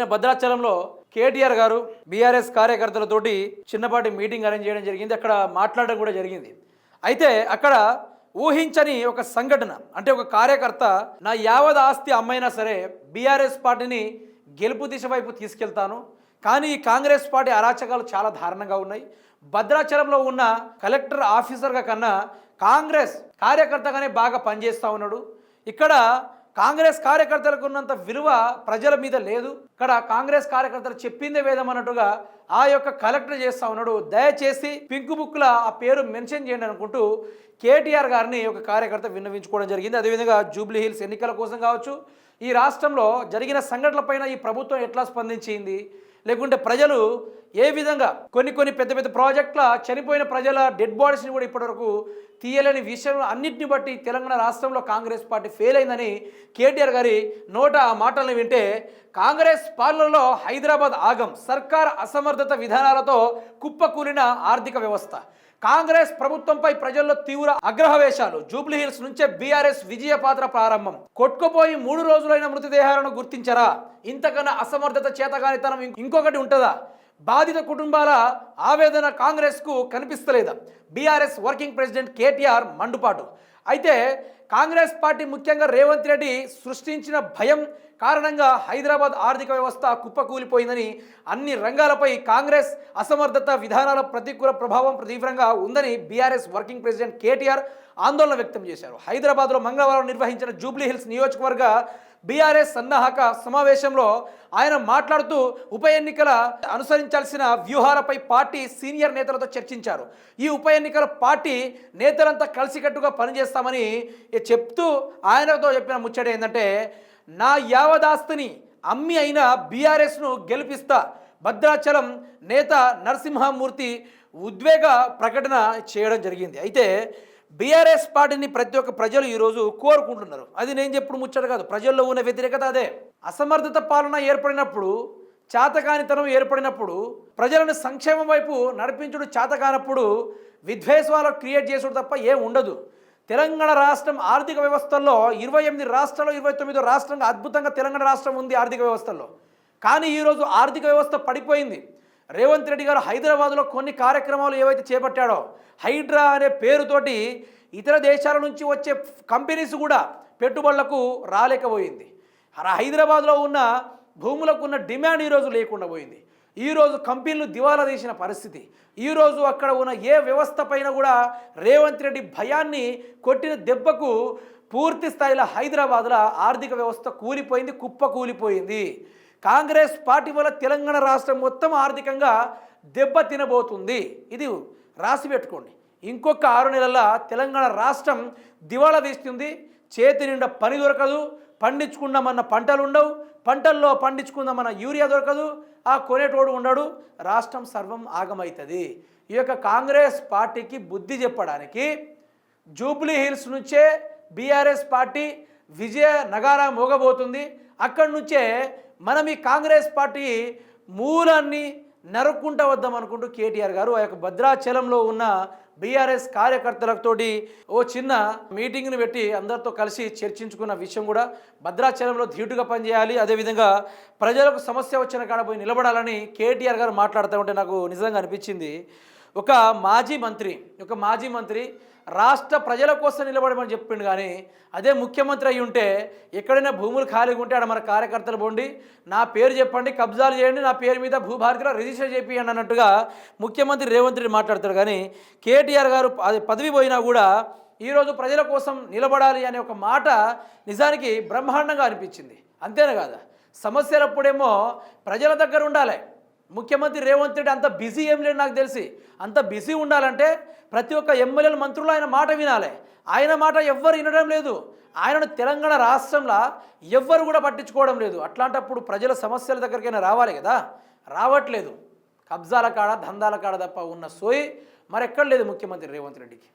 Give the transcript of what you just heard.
నిన్న భద్రాచలంలో కేటీఆర్ గారు బీఆర్ఎస్ కార్యకర్తలతోటి చిన్నపాటి మీటింగ్ అరేంజ్ చేయడం జరిగింది. అక్కడ మాట్లాడడం కూడా జరిగింది. అయితే అక్కడ ఊహించని ఒక సంఘటన అంటే ఒక కార్యకర్త నా యావత్ ఆస్తి అమ్మైనా సరే బీఆర్ఎస్ పార్టీని గెలుపు దిశ వైపు తీసుకెళ్తాను. కానీ ఈ కాంగ్రెస్ పార్టీ అరాచకాలు చాలా దారుణంగా ఉన్నాయి. భద్రాచలంలో ఉన్న కలెక్టర్ ఆఫీసర్గా కన్నా కాంగ్రెస్ కార్యకర్తగానే బాగా పనిచేస్తూ ఉన్నాడు. ఇక్కడ కాంగ్రెస్ కార్యకర్తలకు ఉన్నంత విలువ ప్రజల మీద లేదు. ఇక్కడ కాంగ్రెస్ కార్యకర్తలు చెప్పిందే వేదం అన్నట్టుగా ఆ యొక్క కలెక్టర్ చేస్తా ఉన్నాడు. దయచేసి పింక్ బుక్ల ఆ పేరు మెన్షన్ చేయండి అనుకుంటూ కేటీఆర్ గారిని ఒక కార్యకర్త విన్నవించుకోవడం జరిగింది. అదేవిధంగా జూబ్లీ హిల్స్ ఎన్నికల కోసం కావచ్చు. ఈ రాష్ట్రంలో జరిగిన సంఘటనలపైన ఈ ప్రభుత్వం ఎట్లా స్పందించింది? లేకుంటే ప్రజలు ఏ విధంగా కొన్ని కొన్ని పెద్ద పెద్ద ప్రాజెక్టుల చనిపోయిన ప్రజల డెడ్ బాడీస్ని కూడా ఇప్పటివరకు తీయలేని విషయం అన్నింటిని బట్టి తెలంగాణ రాష్ట్రంలో కాంగ్రెస్ పార్టీ ఫెయిల్ అయిందని కేటీఆర్ గారి నోట ఆ మాటలను వింటే కాంగ్రెస్ పాలనలో హైదరాబాద్ ఆగం సర్కార్ అసమర్థత విధానాలతో కుప్పకూలిన ఆర్థిక వ్యవస్థ. కాంగ్రెస్ ప్రభుత్వంపై ప్రజల్లో తీవ్ర అగ్రహవేశాలు జూబ్లీ హిల్స్ నుంచే బీఆర్ఎస్ విజయ పాత్ర ప్రారంభం. కొట్టుకుపోయి మూడు రోజులైన మృతదేహాలను గుర్తించరా? ఇంతకన్నా అసమర్థత చేతగానితనం ఇంకొకటి ఉంటుందా? బాధిత కుటుంబాల ఆవేదన కాంగ్రెస్కు కనిపిస్తలేదా? బీఆర్ఎస్ వర్కింగ్ ప్రెసిడెంట్ కేటీఆర్ మండుపాటు. అయితే కాంగ్రెస్ పార్టీ ముఖ్యంగా రేవంత్ రెడ్డి సృష్టించిన భయం కారణంగా హైదరాబాద్ ఆర్థిక వ్యవస్థ కుప్పకూలిపోయిందని అన్ని రంగాలపై కాంగ్రెస్ అసమర్థత విధానాల ప్రతికూల ప్రభావం తీవ్రంగా ఉందని బీఆర్ఎస్ వర్కింగ్ ప్రెసిడెంట్ కేటీఆర్ ఆందోళన వ్యక్తం చేశారు. హైదరాబాద్లో మంగళవారం నిర్వహించిన జూబ్లీహిల్స్ నియోజకవర్గ బీఆర్ఎస్ సన్నాహక సమావేశంలో ఆయన మాట్లాడుతూ ఉప ఎన్నికల అనుసరించాల్సిన వ్యూహాలపై పార్టీ సీనియర్ నేతలతో చర్చించారు. ఈ ఉప ఎన్నికల పార్టీ నేతలంతా కలిసికట్టుగా పనిచేస్తామని చెప్తూ ఆయనతో చెప్పిన ముచ్చట ఏంటంటే నా యావదాస్తిని అమ్మి అయిన బీఆర్ఎస్ను గెలిపిస్తా. భద్రాచలం నేత నరసింహమూర్తి ఉద్వేగ ప్రకటన చేయడం జరిగింది. అయితే బీఆర్ఎస్ పార్టీని ప్రతి ఒక్క ప్రజలు ఈరోజు కోరుకుంటున్నారు. అది నేను చెప్పుడు ముచ్చట కాదు. ప్రజల్లో ఉన్న వ్యతిరేకత అదే. అసమర్థత పాలన ఏర్పడినప్పుడు చాతకానితనం ఏర్పడినప్పుడు ప్రజలను సంక్షేమం వైపు నడిపించుడు చాతకానప్పుడు విద్వేషాలు క్రియేట్ చేసుడు తప్ప ఏం ఉండదు. తెలంగాణ రాష్ట్రం ఆర్థిక వ్యవస్థల్లో ఇరవై ఎనిమిది రాష్ట్రాల్లో ఇరవై తొమ్మిదో రాష్ట్రంగా అద్భుతంగా తెలంగాణ రాష్ట్రం ఉంది ఆర్థిక వ్యవస్థల్లో. కానీ ఈరోజు ఆర్థిక వ్యవస్థ పడిపోయింది. రేవంత్ రెడ్డి గారు హైదరాబాద్లో కొన్ని కార్యక్రమాలు ఏవైతే చేపట్టాడో హైడ్రా అనే పేరుతోటి ఇతర దేశాల నుంచి వచ్చే కంపెనీస్ కూడా పెట్టుబడులకు రాలేకపోయింది. అలా హైదరాబాద్లో ఉన్న భూములకు ఉన్న డిమాండ్ ఈరోజు లేకుండా పోయింది. ఈరోజు కంపెనీలు దివాలా తీసిన పరిస్థితి. ఈరోజు అక్కడ ఉన్న ఏ వ్యవస్థ పైన కూడా రేవంత్ రెడ్డి భయాన్ని కొట్టిన దెబ్బకు పూర్తి స్థాయిలో హైదరాబాద్లో ఆర్థిక వ్యవస్థ కూలిపోయింది కుప్ప కూలిపోయింది కాంగ్రెస్ పార్టీ వల్ల తెలంగాణ రాష్ట్రం మొత్తం ఆర్థికంగా దెబ్బ తినబోతుంది. ఇది రాసి పెట్టుకోండి. ఇంకొక ఆరు నెలల తెలంగాణ రాష్ట్రం దివాళా తీస్తుంది చేతి నిండా పని దొరకదు. పండించుకుందామన్న పంటలు ఉండవు. పంటల్లో పండించుకుందామన్న యూరియా దొరకదు. ఆ కొనేటోడు ఉండడు. రాష్ట్రం సర్వం ఆగమవుతుంది ఈ యొక్క కాంగ్రెస్ పార్టీకి బుద్ధి చెప్పడానికి జూబ్లీ హిల్స్ నుంచే బీఆర్ఎస్ పార్టీ విజయ నగారా మోగబోతుంది. అక్కడి నుంచే మనం ఈ కాంగ్రెస్ పార్టీ మూలాన్ని నరుక్కుంటా వద్దాం అనుకుంటూ కేటీఆర్ గారు ఆ యొక్క భద్రాచలంలో ఉన్న బీఆర్ఎస్ కార్యకర్తలతోటి ఓ చిన్న మీటింగ్ని పెట్టి అందరితో కలిసి చర్చించుకున్న విషయం కూడా భద్రాచలంలో ధీటుగా పనిచేయాలి. అదేవిధంగా ప్రజలకు సమస్య వచ్చిన కాడ పోయి నిలబడాలని కేటీఆర్ గారు మాట్లాడుతూ ఉంటే నాకు నిజంగా అనిపించింది. ఒక మాజీ మంత్రి ఒక మాజీ మంత్రి రాష్ట్ర ప్రజల కోసం నిలబడమని చెప్పిండు కానీ అదే ముఖ్యమంత్రి అయి ఉంటే ఎక్కడైనా భూములు ఖాళీగా ఉంటే ఆడ మన కార్యకర్తలు పోండి నా పేరు చెప్పండి కబ్జాలు చేయండి నా పేరు మీద భూభారతిలో రిజిస్టర్ చేపియండి అన్నట్టుగా ముఖ్యమంత్రి రేవంత్ రెడ్డి మాట్లాడతారు కానీ కేటీఆర్ గారు అది పదవి పోయినా కూడా ఈరోజు ప్రజల కోసం నిలబడాలి అనే ఒక మాట నిజానికి బ్రహ్మాండంగా అనిపించింది. అంతేనా కాదా? సమస్యలప్పుడేమో ప్రజల దగ్గర ఉండాలి. ముఖ్యమంత్రి రేవంత్ రెడ్డి అంత బిజీ ఏం లేదు నాకు తెలిసి. అంత బిజీ ఉండాలంటే ప్రతి ఒక్క ఎమ్మెల్యేల మంత్రులు ఆయన మాట వినాలి. ఆయన మాట ఎవ్వరు వినడం లేదు. ఆయనను తెలంగాణ రాష్ట్రంలో ఎవ్వరు కూడా పట్టించుకోవడం లేదు. అట్లాంటప్పుడు ప్రజల సమస్యల దగ్గరికైనా రావాలి కదా? రావట్లేదు. కబ్జాల కాడ దందాల కాడ తప్ప ఉన్న సోయి మరెక్కడ లేదు ముఖ్యమంత్రి రేవంత్ రెడ్డికి.